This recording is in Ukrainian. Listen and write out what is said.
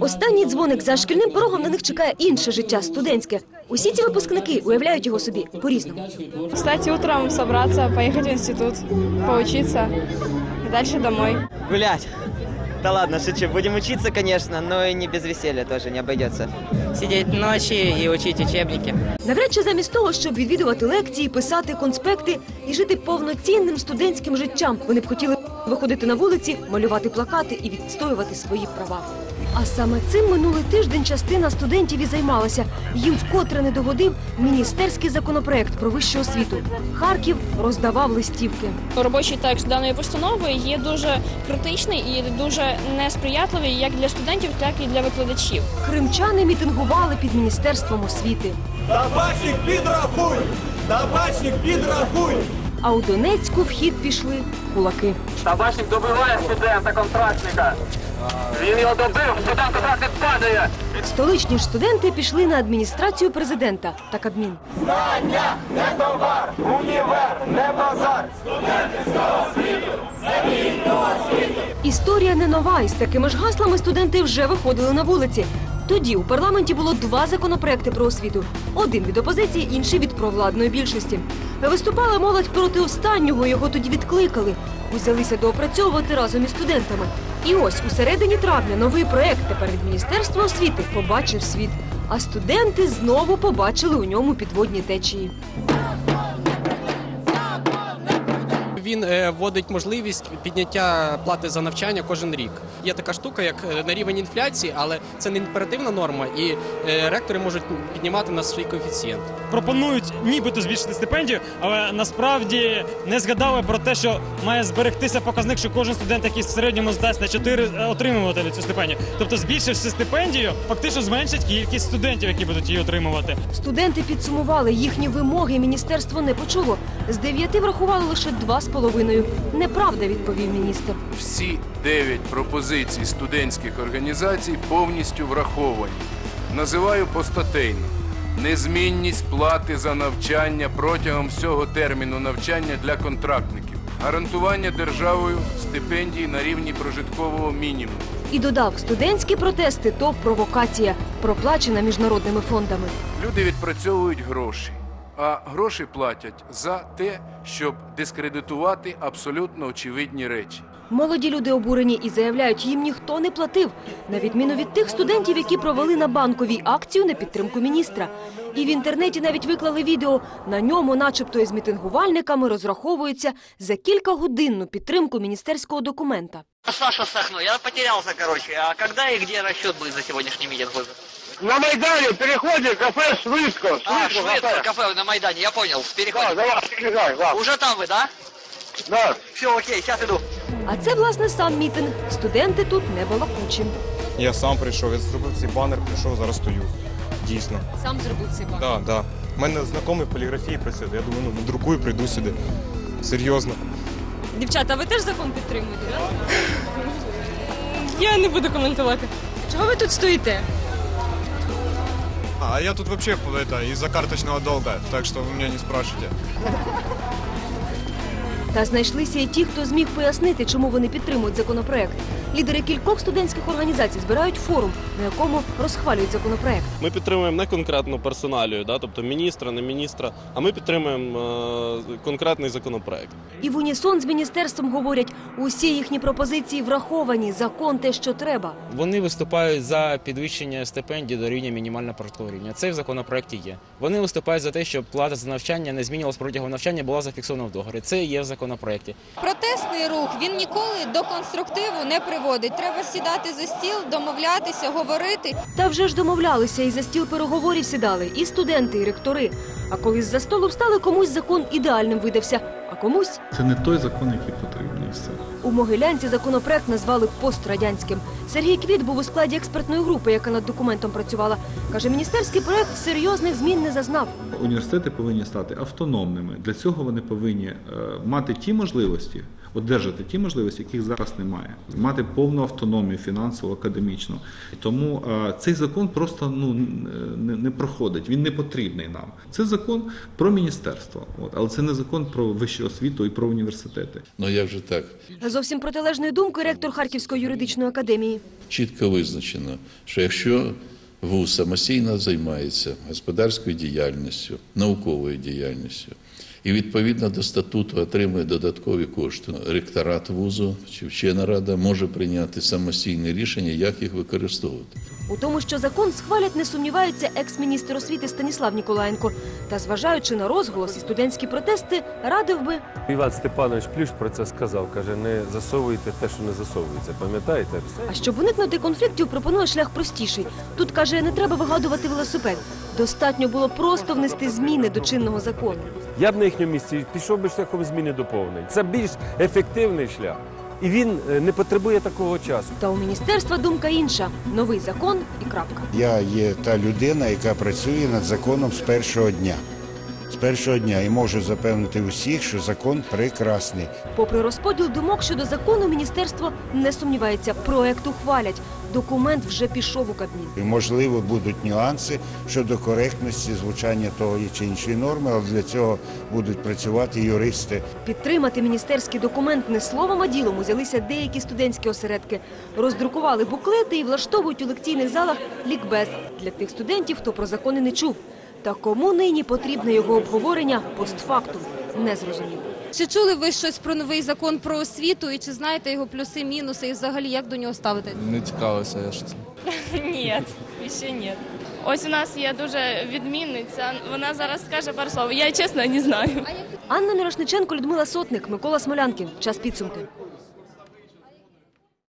Останній дзвоник за шкільним порогом на них чекає інше життя студентське. Усі ці випускники уявляють його собі по-різному. Встать утром, собраться, поехать в институт, поучиться и дальше домой. Гулять. Да ладно, шучу. Будем учиться, конечно, но и не без веселья тоже не обойдется. сидеть ночи и учить учебники. Навряд чи замість того, щоб відвідувати лекції, писати конспекти і жити повноцінним студентським життям, вони б хотіли виходити на вулиці, малювати плакати і відстоювати свої права. А саме цим минулий тиждень частина студентів і займалася. Їм вкотре не догодив міністерський законопроект про вищу освіту. Харків роздавав листівки. Робочий текст даної постанови є дуже критичний і дуже несприятливий як для студентів, так і для викладачів. Кримчани мітингували під міністерством освіти. Табачник підрахуй! Табачник підрахуй! А у Донецьку в хід пішли кулаки. Табачник добиває студента-контрактника. Він його добив, студент-контрактник падає. Столичні ж студенти пішли на адміністрацію президента та Кабмін. Універ, не базар! Історія не нова, і з такими ж гаслами студенти вже виходили на вулиці. Тоді у парламенті було два законопроекти про освіту: один від опозиції, інший від провладної більшості. Виступала молодь проти останнього, його тоді відкликали. Узялися доопрацьовувати разом із студентами. І ось у середині травня новий проект тепер від міністерства освіти побачив світ. А студенти знову побачили у ньому підводні течії. Він е, вводить можливість підняття плати за навчання кожен рік. Є така штука, як е, на рівень інфляції, але це не імперативна норма, і е, ректори можуть піднімати на свій коефіцієнт. пропонують нібито збільшити стипендію, але насправді не згадали про те, що має зберегтися показник, що кожен студент, який в середньому здасть на 4, е, отримувати цю стипендію. Тобто, збільшивши стипендію, фактично зменшить кількість студентів, які будуть її отримувати. Студенти підсумували їхні вимоги. Міністерство не почуло. З дев'яти врахували лише два з половиною. Неправда, відповів міністр. Всі дев'ять пропозицій студентських організацій повністю враховані. Називаю постатейно. Незмінність плати за навчання протягом всього терміну навчання для контрактників, гарантування державою стипендій на рівні прожиткового мінімуму. І додав, студентські протести то провокація, проплачена міжнародними фондами. Люди відпрацьовують гроші, а гроші платять за те, щоб дискредитувати абсолютно очевидні речі. Молоді люди обурені і заявляють, їм ніхто не платив, на відміну від тих студентів, які провели на банковій акцію на підтримку міністра. І в інтернеті навіть виклали відео. На ньому, начебто, із мітингувальниками розраховуються за кількагодинну підтримку міністерського документа. Саша Сахно, я потерялся, короче. А когда и где расчет будет за сегодняшний митинг? На Майдані переходить кафе швидко. А, швидко, кафе на Майдане, я понял, в переходе. давай, передай, да. Уже там вы, да? Да. Все, окей, сейчас иду. А це, власне, сам мітинг. Студенти тут не балакучі. Я сам прийшов, я зробив цей банер, прийшов, зараз стою. Дійсно. Сам зробив цей банер. Так, да, так. Да. У мене знайомий в поліграфії працює. Я думаю, ну друкую, прийду сюди. Серйозно. Дівчата, ви теж закон підтримуєте, так? Я не буду коментувати. Чого ви тут стоїте? А я тут вообще это, из-за карточного долга, так что вы меня не спрашивайте. Та знайшлися і ті, хто зміг пояснити, чому вони підтримують законопроект. Лідери кількох студентських організацій збирають форум, на якому розхвалюють законопроект. Ми підтримуємо не конкретну персоналію, да, тобто міністра, не міністра, а ми підтримуємо е, конкретний законопроект. І в унісон з міністерством говорять, усі їхні пропозиції враховані, закон те, що треба. Вони виступають за підвищення стипендій до рівня мінімального прожиткового рівня. Це в законопроекті є. Вони виступають за те, щоб плата за навчання не змінювалась протягом навчання, була зафіксована в договорі. Це є в законопроекті. Протестний рух він ніколи до конструктиву не приводить. Треба сідати за стіл, домовлятися, говорити. Та вже ж домовлялися і за стіл переговорів сідали і студенти, і ректори. А коли з-за столу встали, комусь закон ідеальним видався, а комусь Це не той закон, який потрібний. все. у Могилянці законопроект назвали пострадянським. Сергій Квіт був у складі експертної групи, яка над документом працювала. Каже, міністерський проект серйозних змін не зазнав. Університети повинні стати автономними. Для цього вони повинні е, мати ті можливості, одержати ті можливості, яких зараз немає, мати повну автономію фінансово, академічну. Тому цей закон просто ну не, не проходить. Він не потрібний нам. Це закон про міністерство, от але це не закон про вищу освіту і про університети. Ну як же так? зовсім протилежної думки ректор Харківської юридичної академії. чітко визначено, що якщо ВУЗ самостійно займається господарською діяльністю, науковою діяльністю і відповідно до статуту отримує додаткові кошти, ректорат вузу чи вчена рада може прийняти самостійне рішення, як їх використовувати. У тому, що закон схвалять, не сумнівається екс-міністр освіти Станіслав Ніколаєнко. Та зважаючи на розголос і студентські протести, радив би Іван Степанович Плющ про це сказав. Каже, не засовуйте те, що не засовується. Пам'ятаєте? А щоб уникнути конфліктів, пропонує шлях простіший. Тут каже, не треба вигадувати велосипед. Достатньо було просто внести зміни до чинного закону. Я б на їхньому місці пішов би шляхом зміни доповнень. Це більш ефективний шлях. І він е, не потребує такого часу. Та у міністерства думка інша: новий закон і крапка. Я є та людина, яка працює над законом з першого дня. З першого дня і можу запевнити усіх, що закон прекрасний. Попри розподіл думок щодо закону, міністерство не сумнівається. Проект ухвалять. Документ вже пішов у Кабмін. Можливо, будуть нюанси щодо коректності звучання того чи іншої норми, але для цього будуть працювати юристи. Підтримати міністерський документ не словом, а ділом узялися деякі студентські осередки. Роздрукували буклети і влаштовують у лекційних залах лікбез для тих студентів, хто про закони не чув. Та кому нині потрібне його обговорення постфактум не зрозуміло. Чи чули ви щось про новий закон про освіту і чи знаєте його плюси, мінуси і взагалі як до нього ставити? Не цікавився я ж цим. Ні, ще ні. Ось у нас є дуже відмінниця. Вона зараз скаже пару слов. Я чесно не знаю. Анна Мірошниченко, Людмила Сотник, Микола Смолянкін. Час підсумки.